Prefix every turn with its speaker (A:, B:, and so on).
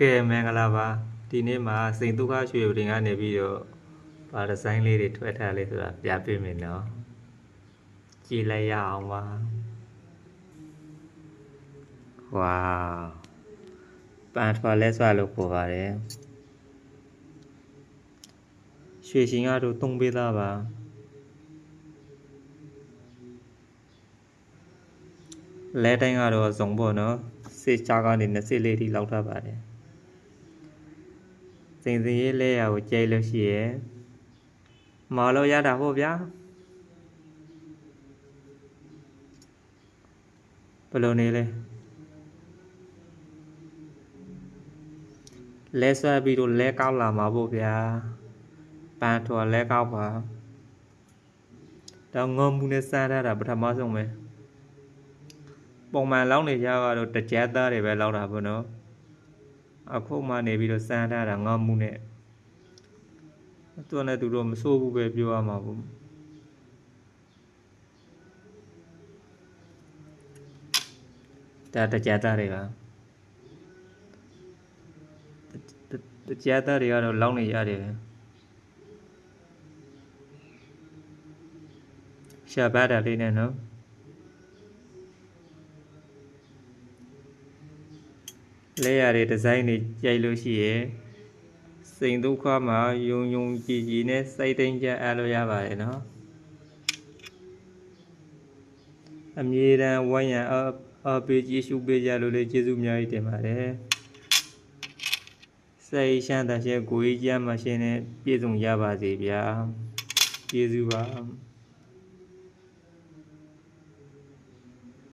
A: ကဲမင်္ဂလာပါဒီနေ့မှာစိန်ဒုက္ခရွှေပင်ကနေပြီးတော့ဘာဒီဇိုင်းလေးတွေထွက်ထားလေးဆိုတာပြပေးမယ်နော်ကြည့်လိုက်ရအောင်ပါဝါပန်ထွာလဲဆွာလို့ခေါ်ပါတယ်ရွှေရှင်ကတော့သုံးပေးသားပါလဲတိုင်းကတော့ဇုံပေါ့နော်စစ်ချာကနေ20လေးထိလောက်ထားပါတယ် စိန်စင်ရေးလဲရကိုကြိတ်လို့ရှိရဲ့မော်လို့ရတာဟုတ်ဗျာဘယ်လိုနေလဲလဲဆွဲပြီးတော့လဲကောက်လာမှာပေါ့ဗျာပန်းထွာလဲကောက်ပါတော့ငုံမှုနဲ့စမ်းထားတာပထမဆုံးပဲပုံမှန်လောင်းနေကြကတော့တကြက်သားတွေပဲလောက်တာပေါ့နော် အခုမှနေပြီးတော့စမ်းထားတာငုံမှုနဲ့သူကလည်းသူတို့မစိုးဘူးပဲပြောရမှာပေါ့ဒါတကြက်သားတွေပါတကြက်သားတွေကတော့လောင်းနေရတယ်ပဲရှာပါတာလေးနဲ့နော် လဲရတဲ့ဒီဇိုင်းတွေကြိုက်လို့ရှိရဲ့စိန်ဒုက္ခမှာယုံယုံကြည်ကြည်နဲ့စိတ်တိုင်းကြအားလို့ရပါတယ်နော်အမြဲတမ်းဝိုင်းရန်အအပေးကြည့်ရှုပေးကြလို့လေကျေးဇူးအများကြီးတင်ပါတယ်စိတ်ရှမ်းတဲ့ရှဲကိုကြီးကြမ်းမှရှင်နဲ့ပြည့်စုံရပါစေဗျာကျေးဇူးပါ